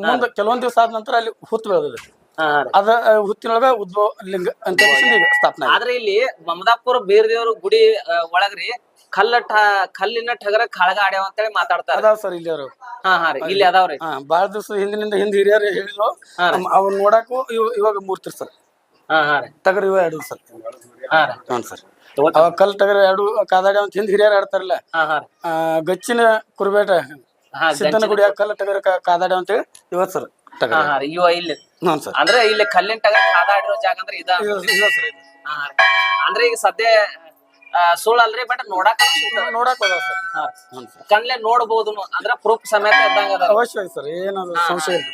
ಮುಂದ ಕೆಲವೊಂದ್ ದಿವಸ ಆದ ನಂತರ ಅಲ್ಲಿ ಹುತ್ ಬೆಳೆದ ಹಾ ಹಾ ರೀ. ಅದ ಆ, ಹುತ್ತಿನೊಳಗ ಉದ್ಭವ ಲಿಂಗ ಅಂತ ಕಿಶಿಂದ ಈಗ ಸ್ಥಾಪನೆ ಆಗಿದೆ. ಆದ್ರೆ ಇಲ್ಲಿ ಮಮದಾಪುರ ಬೀರ್ ದೇವ್ರ ಗುಡಿ ಆ, ಒಳಗ್ರಿ ಕಲ್ಲ ಠ- ಕಲ್ಲಿನ ಠಗರ ಕಾಳಗ ಆಡ್ಯಾವ ಅಂತೇಳಿ ಮಾತಾಡ್ತಾರ. ಅದಾವ ಸರ್ ಇಲ್ಲಿ ಅವರು ಹಾ ಹಾ ರೀ. ಇಲ್ಲಿ ಅದಾವ್ರಿ ಹಾ ಬಾಳ ದಿವಸ ಹಿಂದಿನಿಂದ ಹಿಂದ್ ಹಿರಿಯರು ಹೇಳಿದ್ರು. ಹಾ ನೋಡಾಕ ಇವಾಗ ಮೂರ್ತಿ ಸರ್. ಹಾ ಹಾ ರೀ. ಟಗರ್ ಇವ ಎರಡು ಸರ್. ಹಾ ರೀ. ಹ್ಞೂ ಸರ್. ಅವಾಗ ಕಲ್ ಟಗರ್ ಎರಡು ಕಾದಾಡಿ ಅಂತ ಹಿಂದ್ ಹಿರಿಯರು ಆಡ್ತಾರಲ್ಲ. ಹಾ ಹಾ ರೀ. ಆ, ಗಚ್ಚಿನ ಕುರುಬೇಟ ಹಾ ಸಿದ್ದನ ಗುಡಿ ಕಲ್ಲ ಟಗರ್ ಕಾ- ಕಾದಾಡಿ ಅಂತೇಳಿ ಇವತ್ತು ಸರ್ ಹಾ ಟಗರ್ ಹಾ ರೀ. ಇವ ಇಲ್ಲಿ. ಹ್ಞೂ ಸರ್. ಅಂದ್ರೆ ಇಲ್ಲಿ ಕಲ್ಲಿನ ಟಗರ ಕಾದಾಡಿರೋ ಜಾಗ ಅಂದ್ರೆ ಇದ. ಇದು- ಇದು ಸರ್. ಇದು. ಹಾ ರೀ. ಅಂದ್ರೆ ಈಗ ಸದ್ಯ ಆ, ಸುಳ್ಳಲ್ರಿ ಬಟ್ ನೋಡಾಕ ನೋಡಕ್ ಸರ್ ಕಣ್ಲೆ ನೋಡಬಹುದು ಅಂದ್ರ ಪ್ರೂಫ್ ಸಮೇತ ಇದ್ದಂಗ ಅದ ಅವಶ್ಯವಾಗಿ ಸರ್ ಏನದು ಸಂಶಯ ಇಲ್ಲ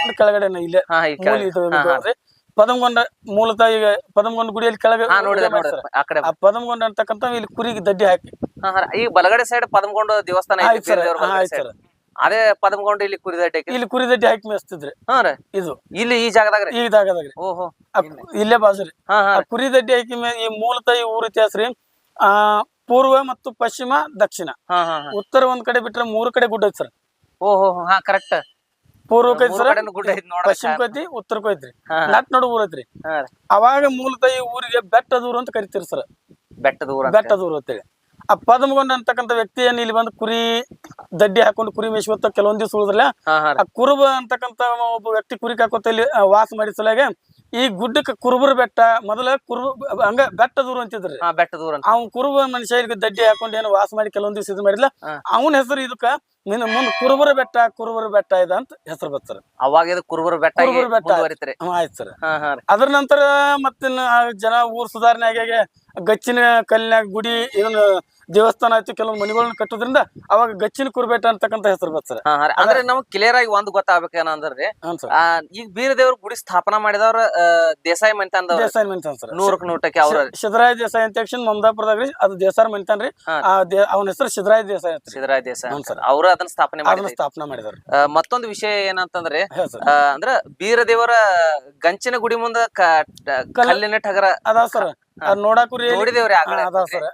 ಒಂದು ಕೆಳಗಡೆ ಇಲ್ಲೇ ಹಾ ಈ ಮೂಲ ಕೆಳಗೆ. ಇದು ಹಾ, ಹಾ. ಅಂದ್ರೆ ಪದಮಗೊಂಡ ಮೂಲತಃ ಈಗ ಪದಮಗೊಂಡ ಗುಡಿಯಲ್ಲಿ ಕೆಳಗೆ ಹಾ ನೋಡಿದೆ ಪೂಜೆ ನೋಡಿದೆ ಮಾಡ್ತಾರೆ. ಆ ಕಡೆ ಆ ಪದಮಗೊಂಡ ಅಂತಕ್ಕಂಥ ಇಲ್ಲಿ ಕುರಿಗೆ ದಡ್ಡಿ ಹಾಕಿ ಹಾ, ಹಾ. ಈಗ ಬಲಗಡೆ ಸೈಡ್ ಪದಮಗೊಂಡ ದೇವಸ್ಥಾನ ಐತಿ ಆಯ್ತು ಸರ್ ಬೀರ್ ದೇವ್ರ ಬಲಗಡೆ ಆಯ್ತು side. ಸರ್ ಅದೇ ಪದಮಗೊಂಡು ಇಲ್ಲಿ ಕುರಿದಟ್ಟಿ ಇಲ್ಲಿ ಕುರಿದಟ್ಟಿ ಹಾಕಿ ಮೇಸ್ತಿದ್ರಿ. ಹಾ ರೀ. ಇದು. ಇಲ್ಲಿ ಈ ಜಾಗದಾಗ ರೀ ಈ ಜಾಗದಾಗ್ರಿ. ಓಹೋ. ಇಲ್ಲೇ. ಬಾಜು ರೀ ಹಾ ಹಾ ಆ ಕುರಿ ದಡ್ಡಿ ಹಾಕಿ ಮೇ ಈ ಮೂಲತಃ ಈ ಊರ ಇತಿಹಾಸ ರೀ. ಆ ಪೂರ್ವ ಮತ್ತು ಪಶ್ಚಿಮ ದಕ್ಷಿಣ. ಉತ್ತರ ಒಂದ್ ಕಡೆ ಬಿಟ್ರೆ ಮೂರು ಕಡೆ ಗುಡ್ಡ ಐತಿ ಸರ್. ಓಹೋ ಹಾ ಕರೆಕ್ಟ್ ಪೂರ್ವ ಮೂರು ಸರ್. ಪಶ್ಚಿಮ ಗುಡ್ಡ ಉತ್ತರ ಕೈತ್ರಿ. ನಟ್ ನಡು ಊರ್ ಐತ್ರಿ. ಅವಾಗ ಮೂಲತಃ ಈ ಊರಿಗೆ ಬೆಟ್ಟದ ಊರು ಅಂತ ಕರಿತೀರಿ ಸರ್. ಬೆಟ್ಟದ ಊರ ಬೆಟ್ಟದ ಊರು ಅಂತೇಳಿ. ಆ ಪದ್ಮಗೊಂಡ ಅಂತಕ್ಕಂಥ ವ್ಯಕ್ತಿ ಏನ್ ಇಲ್ಲಿ ಬಂದು ಕುರಿ ದಡ್ಡಿ ಹಾಕೊಂಡು ಕುರಿ ಮೇಯಿಸುವಂತ ಕೆಲವೊಂದ್ ದಿವಸ ಉಳಿದ್ರಲ್ಲ ಆ ಕುರುಬ ಅಂತಕ್ಕಂತ ಒಬ್ಬ ವ್ಯಕ್ತಿ ಕುರಿ ಕಾಕೋತ ಇಲ್ಲಿ ವಾಸ ಮಾಡಿಸಲಾಗೆ ಈ ಗುಡ್ಡಕ್ಕೆ ಕುರುಬರ ಬೆಟ್ಟ ಮೊದಲ ಕುರು ಹಂಗ ಬೆಟ್ಟ ದೂರ ಅಂತಿದ್ರಿ ಬೆಟ್ಟ ದೂರ ಅವ್ನ ಕುರುಬ ಮನುಷ್ಯ ದಡ್ಡಿ ಹಾಕೊಂಡು ಏನು ವಾಸ ಮಾಡಿ ಕೆಲವೊಂದ್ ದಿವಸ ಇದು ಮಾಡಿಲ್ಲ ಅವನ ಹೆಸರು ಇದಕ್ಕ ನಿನ್ನ ಮುಂದ್ ಕುರುಬರ ಬೆಟ್ಟ ಕುರುಬರ ಬೆಟ್ಟ ಇದೆ ಅಂತ ಹೆಸರು ಬರ್ತಾರ ಅವಾಗ ಇದು ಕುರುಬರ ಬೆಟ್ಟ ಕುರುಬರ ಬೆಟ್ಟ. ಆಯ್ತು ಸರ್. ಅದ್ರ ನಂತರ ಮತ್ತೆ ಜನ ಊರ್ ಸುಧಾರಣೆ ಆಗಿ ಗಚ್ಚಿನ ಕಲ್ಲಿನಾಗ ಗುಡಿ ಇದನ್ನ ದೇವಸ್ಥಾನ ಆಯ್ತು ಕೆಲವೊಂದು ಮನೆಗಳನ್ನ ಕಟ್ಟೋದ್ರಿಂದ ಅವಾಗ ಗಚ್ಚಿನ ಕುರ್ಬೇಟ ಅಂತಕ್ಕಂತ ಹೆಸರು ಬರ್ತಾರೆ ರೀ ಅಂದ್ರೆ ನಮಗ್ ಕ್ಲಿಯರ್ ಆಗಿ ಒಂದ್ ಗೊತ್ತಾಗ್ಬೇಕೇನಂದ್ರೆ ಈಗ ಬೀರ ದೇವ್ರ ಗುಡಿ ಸ್ಥಾಪನಾ ಮಾಡಿದವ್ರ ದೇಸಾಯಿ ಮಂತಂದವ್ರ ದೇಸಾಯಿ ಮೆಂತಾನ್ ಸರ್. ನೂರಕ್ ನೂಟಕ್ಕೆ ಟಕ್ಕೆ ಅವ್ರ. ಸಿದ್ದರಾಯ ದೇಸಾಯಿ ಅಂತ ತಕ್ಷಣ ಮಮದಾಪುರದಾಗ ರೀ ಅದು ದೇಸಾರ್. ಆ ದೇ ಅವನ ಹೆಸರು ಸಿದ್ದರಾಯ ದೇಸಾಯಿ ಅಂತ ಸಿದ್ದರಾಯ ದೇಸಾಯಿ ಸರ್. ಅವ್ರ ಅದನ್ನ ಸ್ಥಾಪನೆ ಮಾಡಿದ್ರು ಸ್ಥಾಪನೆ ಮಾಡಿದಾರೆ. ಮತ್ತೊಂದು ವಿಷಯ ಏನಂತಂದ್ರೆ ಅಂದ್ರ ಬೀರ ದೇವರ ಗಂಚಿನ ಗುಡಿ ಮುಂದ ಕಲ್ಲಿನ ಟಗರ ಅದ ಸರ್. ಅದ್ ನೋಡಾಕು ರೀ ನೋಡಿದೇವ್ರಿ ಆಕಡೆ ಅದಾವ ಸರ್.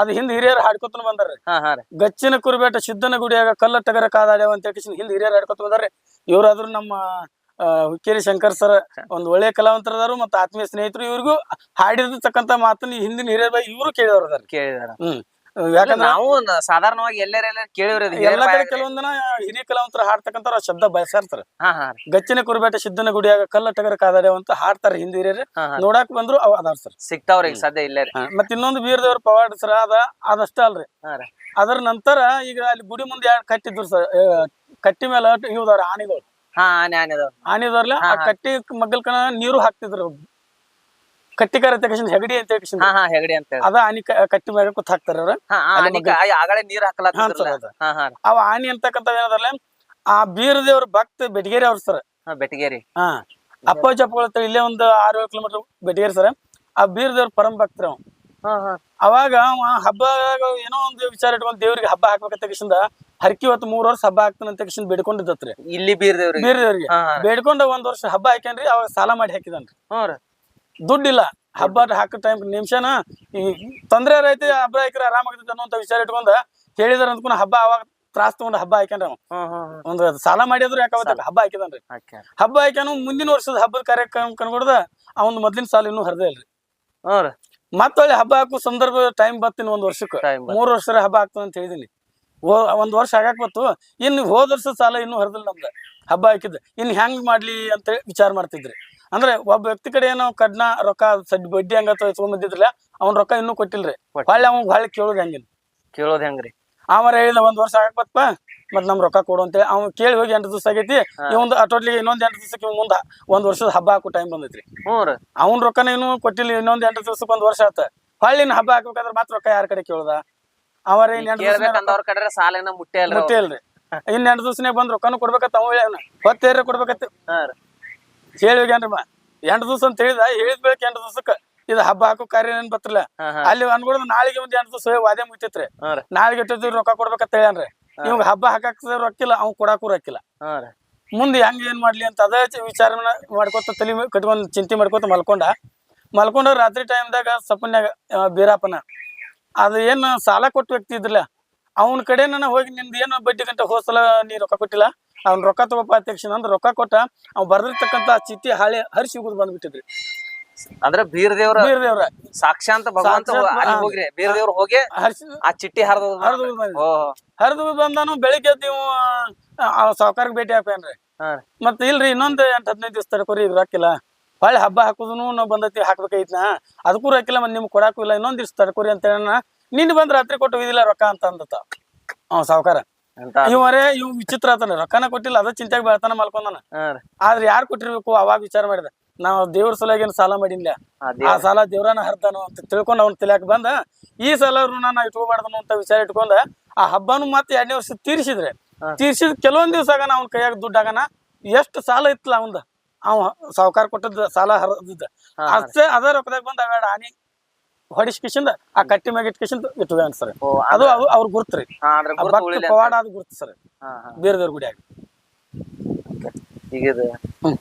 ಅದ್ ಹಿಂದ್ ಹಿರಿಯರು ಹಾಡ್ಕೊತ ಬಂದಾರ್ರಿ ಹಾ ಹಾ ರೀ. ಗಚ್ಚಿನ ಕುರುಬೇಟ ಸಿದ್ದನ ಗುಡಿಯಾಗ ಕಲ್ಲ ಟಗರ ಕಾದಾಡ್ಯಾವ ಅಂತ ಹೇಳಿ ಹಿಂದ್ ಹಿರಿಯರು ಹಾಡ್ಕೊತ ಬಂದಾರ್ರಿ ಇವ್ರಾದ್ರು ನಮ್ಮ ಹುಕ್ಕೇರಿ ಶಂಕರ್ ಸರ್ ಒಂದ್ ಒಳ್ಳೆ ಕಲಾವಂತರದಾರು ಮತ್ತೆ ಆತ್ಮೀಯ ಸ್ನೇಹಿತರು ಇವ್ರಿಗೂ ಹಾಡಿರ್ತಕ್ಕಂತ ಮಾತನ್ನ ಹಿಂದಿನ ಹಿರಿಯರ ಇವರು ಕೇಳಿದವ್ರ ಅದಾರ ಕೇಳಿದಾರ. ಹ್ಮ್. ಯಾಕಂದ್ರ ನಾವು ನ- ಸಾಧಾರಣವಾಗಿ ಎಲ್ಲರ ಎಲ್ಲ ಕೇಳಿವ್ರಿ ಎಲ್ಲಾ ಕಡೆ ಕೆಲವೊಂದಿನ ಹಿರಿಯ ಕಲಾವಂತರ ಹಾಡ್ತಕ್ಕಂತ ಶಬ್ದ ಬಯಸಿರ್ತಾರೆ ಹಾ ಹಾ ರೀ. ಗಚ್ಚಿನ ಕುರುಬೇಟ ಸಿದ್ದನ ಗುಡಿಯಾಗ ಕಲ್ಲ ಟಗರ ಕಾದಾಡ್ಯಾವ ಅಂತ ಹಾಡ್ತಾರ ಹಿಂದ್ ಹಿರಿಯರು. ಹಾ ಹಾ. ನೋಡಾಕ್ ಬಂದ್ರು ಅವ ಅದಾರ ಸರ್. ಸಿಗ್ತಾವ್ರಿ ಈಗ ಸದ್ಯ ಇಲ್ಲೇ ರೀ ಮತ್ ಇನ್ನೊಂದು ಬೀರದೇವ್ರ ಪವಾಡ ಸರ್ ಅದ ಅದಷ್ಟ ಅಲ್ರಿ. ಹಾ ರೀ. ಅದರ ನಂತರ ಈಗ ಅಲ್ಲಿ ಗುಡಿ ಮುಂದೆ ಯಾರು ಕಟ್ಟಿದ್ರು ಸರ್ ಕಟ್ಟಿ ಮೇಲೆ ಇವ್ದಾರ ಆನೆಗಳು ಹಾ ಆನೆ ಆನೆ ಆನೆದವ್ರಲ್ಲ ಆ ಕಟ್ಟಿ ಮಗ್ಗಲ್ಕನ ನೀರು ಹಾಕ್ತಿದ್ರು. ಕಟ್ಟಿಕಾರ ತೆಗಿಸಿದ ಹೆಗಡಿ ಅಂತ ಹಾ ಹಾ ಹೆಗಡಿ ಅಂತ ಹೇಳಿ ಅದ ಆನಿ ಕ- ಕಟ್ಟಿ ಮ್ಯಾಗ ಕೂತ್ ಹಾಕ್ತಾರ ಅವ್ರ. ಹಾ ಆ ಆನಿಗ ಆ- ಆಗಳೇ ನೀರ್ ಹಾ, ಹಾಕಲಾತ್ತಿದ್ರಲ್ಲ ಸರ್, ಅದ. ಹಾ ಹಾ ರೀ. ಅವ ಆನಿ ಅಂತಕ್ಕಂಥ ಏನದಲ್ಲ ಆ ಬೀರದೇವ್ರ ಭಕ್ತ ಬೆಟಗೇರಿ ಅವ್ರ ಸರ್. ಹಾ ಬೆಟಗೇರಿ. ಹಾ ಅಪ್ಪ ಜಪ್ಪಗಳ ಇಲ್ಲೇ ಒಂದು ಆರು ಏಳು ಕಿಲೋಮೀಟರ್ ಬೆಟಗೇರಿ ಸರ್. ಆ ಬೀರದೇವ್ರ ಪರಂ ಭಕ್ತರ ಅವ್. ಹಾ ಹಾ. ಅವಾಗ ಅವ ಹಬ್ಬ ಏನೋ ಒಂದು ವಿಚಾರ ಇಟ್ಕೊಂಡು ದೇವ್ರಿಗೆ ಹಬ್ಬ ಹಾಕ್ಬೇಕಂತ ಕಿಶಿಂದ ಹರಕಿ ಹೊತ್ತು ಮೂರ್ ವರ್ಷ ಹಬ್ಬ ಹಾಕ್ತಾನಂತ ಕಿಶಿಂದ ಬೇಡ್ಕೊಂಡಿದ್ದತ್ರಿ ಇಲ್ಲಿ ಬೀರ್ ದೇವ್ರಿಗೆ ಬೇರೆ ದೇವ್ರಿಗೆ ಹಾ ಹಾ. ಬೇಡ್ಕೊಂಡ ಒಂದ್ ವರ್ಷ ಹಬ್ಬ ಹಾಕ್ಯನ್ರಿ ಅವಾಗ ಸಾಲ ಮಾಡಿ ಹಾಕಿದನ್ರಿ. ಹ್ಞೂ ರೀ. ದುಡ್ಡಿಲ್ಲ. ಹಬ್ಬ ಹಾಕೋ ಟೈಮ್ ನಿಮಿಷನ? ಈ ತೊಂದರೆ ಐತಿ ಹಬ್ಬ ಹಾಕಿದ್ರೆ ಆರಾಮಾಗ್ತೈತೆ ಅನ್ನೋಂಥ ವಿಚಾರ ಇಟ್ಕೊಂಡ ಹೇಳಿದಾರ ಅಂದ್ಕೊಂಡು ಹಬ್ಬ ಅವಾಗ ತ್ರಾಸ್ ತಗೊಂಡ್ ಹಬ್ಬ ಹಾಕ್ಯಾನ್ರಿ ಅವ. ಹ್ಮ್ ಹ್ಮ್ ಹ್ಮ್. ಒಂದ್ ಸಾಲ ಮಾಡಿದ್ರು ಯಾಕಾವತ್ತ ಹಬ್ಬ ಹಾಕಿದನ್ರಿ. ಹಬ್ಬ ಹಾಕ್ಯಾನು ಮುಂದಿನ ವರ್ಷದ ಹಬ್ಬದ ಕಾರ್ಯಕ್ರಮ ಕನ್ಕೊಡ್ದ ಒಂದು ಮೊದ್ಲಿನ ಸಾಲ ಇನ್ನೂ ಹರಿದೇ ಇಲ್ರಿ. ಮತ್ತೊಳ್ಳೆ ಹಬ್ಬ ಹಾಕೋ ಸಂದರ್ಭ ಟೈಮ್ ಬರ್ತೀನಿ ಒಂದ್ ವರ್ಷಕ್ಕೆ. ಮೂರ್ ವರ್ಷ ಹಬ್ಬ ಆಗ್ತದ ಅಂತ ಹೇಳಿದೀನಿ. ಒಂದ್ ವರ್ಷ ಆಗಾಕ್ ಬತ್ತು ಇನ್ ಹೋದ ವರ್ಷದ ಸಾಲ ಇನ್ನೂ ಹರಿದಿಲ್ಲ ನಮ್ದು. ಹಬ್ಬ ಹಾಕಿದ್ದೆ. ಇನ್ ಹೆಂಗ್ ಮಾಡ್ಲಿ ಅಂತ ವಿಚಾರ ಮಾಡ್ತಿದ್ರಿ. ಅಂದ್ರೆ ಒಬ್ಬ ವ್ಯಕ್ತಿ ಕಡೆ ಏನೋ ಕಡ್ನ ರೊಕ್ಕ ಸಡ್ ಬಡ್ಡಿ ಹಂಗ ತಗೊಂಬಂದಿದ್ರಲ್ಲ ಅವ್ನ ರೊಕ್ಕ ಇನ್ನೂ ಕೊಟ್ಟಿಲ್ರಿ. ಹೊಳ್ಳಿ ಅವ್ನ್ ಹೊಳ್ಳಿ ಕೇಳೋದ್ ಹೆಂಗಿಲ್ಲ. ಕೇಳೋದ್ ಹೆಂಗ್ರಿ? ಅವರ ಹೇಳಿದ ಒಂದ್ ವರ್ಷ ಆಗ್ಬತ್ಪ ಮತ್ ನಮ್ ರೊಕ್ಕ ಕೊಡು ಅಂತೇಳಿ ಅವ್ನ್ ಕೇಳಿ ಹೋಗಿ ಎಂಟು ದಿವಸ ಆಗೈತಿ ಇವಂದ್ ಟೋಟ್ಲಿಗೆ ಇನ್ನೊಂದ್ ಎಂಟು ದಿವಸಕ್ಕೆ ಮುಂದ ಒಂದ್ ವರ್ಷದ ಹಬ್ಬ ಹಾಕೋ ಟೈಮ್ ಬಂದೈತ್ರಿ. ಅವ್ನ ರೊಕ್ಕನ ಇನ್ನೂ ಕೊಟ್ಟಿಲ್ಲ ಇನ್ನೊಂದ್ ಎಂಟು ದಿವಸಕ್ಕೆ ಒಂದ್ ವರ್ಷ ಆತ. ಹೊಳ್ಳಿನ ಹಬ್ಬ ಹಾಕ್ಬೇಕಾದ್ರೆ ಮಾತ್ರ ರೊಕ್ಕ ಯಾರ ಕಡೆ ಕೇಳುದ? ಅವರ ಇನ್ ಎಂಟು ಸಾಲ ಏನ ಮುಟ್ಟೆ ಮುಟ್ಟೆ ಇಲ್ರಿ ಇನ್ ಎಂಟು ದಿವಸನಾಗ ಬಂದ್ ರೊಕ್ಕನು ಕೊಡ್ಬೇಕತ್ತ ಅವ ಹೊತ್ತೇರ ಕೊಡ್ಬೇಕತ್ತ ಹೇಳಿ ಹೋಗ್ಯಾನ್ರಿ ಬಾ ಎಂಟು ದಿವಸ ಅಂತ ಹೇಳಿದ ಹೇಳಿದ ಬೆಳಗ್ಗೆ ಎಂಟು ದಿವಸಕ್ಕ ಇದು ಹಬ್ಬ ಹಾಕೋ ಕಾರ್ಯ ಏನ್ ಹಾ ಅಲ್ಲಿ ಅನ್ಕೊಡೋದು ನಾಳೆಗೆ ಒಂದ್ ಎಂಟು ದಿವಸ ವಾದ್ಯ ಮುಗಿತೈತ್ರಿ. ನಾಳೆಗೆ ಇಟ್ಟಿದ್ದು ರೊಕ್ಕ ಕೊಡ್ಬೇಕಂತ ಹೇಳ್ಯಾನ್ರಿ. ಇವಾಗ ಹಬ್ಬ ಹಾಕಾಕ ರೊಕ್ಕಿಲ್ಲ ಅವ್ ಕೊಡಾಕು ರೊಕ್ಕಿಲ್ಲ. ಮುಂದೆ ಹೆಂಗ ಏನ್ ಮಾಡ್ಲಿ ಅಂತ ಅದೇ ವಿಚಾರ ಮಾಡ್ಕೊತ ತಲೆ ಕಟ್ಕೊಂಡ್ ಚಿಂತೆ ಮಾಡ್ಕೊತ ಮಲ್ಕೊಂಡ. ಮಲ್ಕೊಂಡ ರಾತ್ರಿ ಟೈಮ್ದಾಗ ಸಪನ್ಯಾಗ ಬೀರಪ್ಪನ ಅದು ಏನು ಸಾಲ ಕೊಟ್ಟ ವ್ಯಕ್ತಿ ಇದ್ರಲ್ಲ ಅವನ ಕಡೆ ನಾನು ಹೋಗಿ ನಿಂದ ಏನು ಬಡ್ಡಿ ಗಂಟೆ ಹೋಸಲ ನೀ ರೊಕ್ಕ ಕೊಟ್ಟಿಲ್ಲ? ಅವ್ನ ರೊಕ್ಕ ತಗೋಪ ಅಧ್ಯಕ್ಷ ಅಂದ್ರೆ ರೊಕ್ಕ ಕೊಟ್ಟ ಅವ್ನು ಬರ್ದಿರ್ತಕ್ಕಂತ ಚಿತ್ತಿ ಚಿಟ್ಟಿ ಹಾಳೆ ಹರಿಸಿ ಹೋಗುದು ಬಂದ್ಬಿಟ್ಟಿದ್ರಿ. ಅಂದ್ರ ಬೀರದೇವ್ರ ಬೀರದೇವ್ರ. ಬೀರ್ ಸಾಕ್ಷಾಂತ ಭಗವಂತ ಅಲ್ಲಿ. ಹೋಗ್ರಿ. ಬೀರದೇವ್ರ ಹೋಗಿ ಆ ಚಿಟ್ಟಿ ಹರಿದ ಹರಿದು ಬಂದಾನು ಬೆಳಿಗ್ಗೆ ನೀವು ಸಾವುಕಾರಕ್ಕೆ ಭೇಟಿ ಹಾಕೇನ್ರಿ ಮತ್ತ ಇಲ್ರಿ ಇನ್ನೊಂದು ಎಂಟು ಹದಿನೈದು ದಿವಸ ತಡ್ಕೊರಿ ಇದ್ರ ಹಾಕಿಲ್ಲ. ಹೊಳ್ಳಿ ಹಬ್ಬ ಹಾಕುದನು ನಾವು ಬಂದೈತಿ ಹಾಕ್ಬೇಕೈತ್ನ? ಅದಕ್ಕೂ ಹಾಕಿಲ್ಲ ಮತ್ತೆ ನಿಮ್ಗೆ ಕೊಡಾಕು ಇಲ್ಲ ಇನ್ನೊಂದ್ ದಿವ್ಸ ತಡ್ಕೊರಿ ಅಂತ ಹೇಳ ನಿನ್ನೆ ಬಂದ್ ರಾತ್ರಿ ಕೊಟ್ಟು ಹೋಗಿದಿಲ್ಲ ರೊಕ್ಕ ಅಂತ ಅಂದತ ಅವ್ ಸಾವುಕಾರ ಇವರೇ ಇವ್ ವಿಚಿತ್ರ ಆತನ ರೊಕ್ಕನ ಕೊಟ್ಟಿಲ್ಲ ಅದ ಚಿಂತೆಗೆ ಬೆಳತಾನ ಮಲ್ಕೊಂಡನ ಆದ್ರೆ ಯಾರು ಕೊಟ್ಟಿರ್ಬೇಕು ಅವಾಗ ವಿಚಾರ ಮಾಡಿದ. ನಾವ್ ದೇವ್ರ ಸಲುವಾಗಿ ಸಾಲ ಮಾಡಿಲ್ಲ ಆ ಸಾಲ ದೇವ್ರನ ಹರ್ದನು ಅಂತ ತಿಳ್ಕೊಂಡ್ ಅವ್ನ ತಲೆಯಾಕ ಬಂದ ಈ ಸಲ ಋಣ ನಾ ಇಟ್ಕೋಬಾರ್ದನು ಅಂತ ವಿಚಾರ ಇಟ್ಕೊಂಡ ಆ ಹಬ್ಬನು ಮತ್ತೆ ಎರಡನೇ ವರ್ಷ ತೀರ್ಸಿದ್ರೆ ತೀರ್ಸಿದ್ ಕೆಲವೊಂದ್ ದಿವ್ಸ ಆಗನ ಅವ್ನ ಕೈಯಾಗ ದುಡ್ಡು ಆಗನ ಎಷ್ಟು ಸಾಲ ಇತ್ತಲ್ಲ ಅವಂದ ಅವ ಸಾವುಕಾರ ಕೊಟ್ಟದ ಸಾಲ ಹರಿದ ಅಷ್ಟೇ ಅದ ರೊಕ್ಕದಾಗ ಬಂದ ಅವೇಡ ಆನಿ ಹೊಡಿಸ್ಕಿಶಿಂದ ಆ ಕಟ್ಟಿ ಮ್ಯಾಗ ಇಟ್ಕಿಸಿಂದ ಇಟ್ಕೊಂಡ್ ಸರ್ ಓ ಅದು ಅವ್ರ ಗುರ್ತ್ರಿ ಪವಾಡ ಅದು ಗುರ್ತು ಸರ್. ಬೇರೆ ದೇವ್ರ ಗುಡಿಯಾಗ ಈಗ ಇದು ಹ್ಮ್.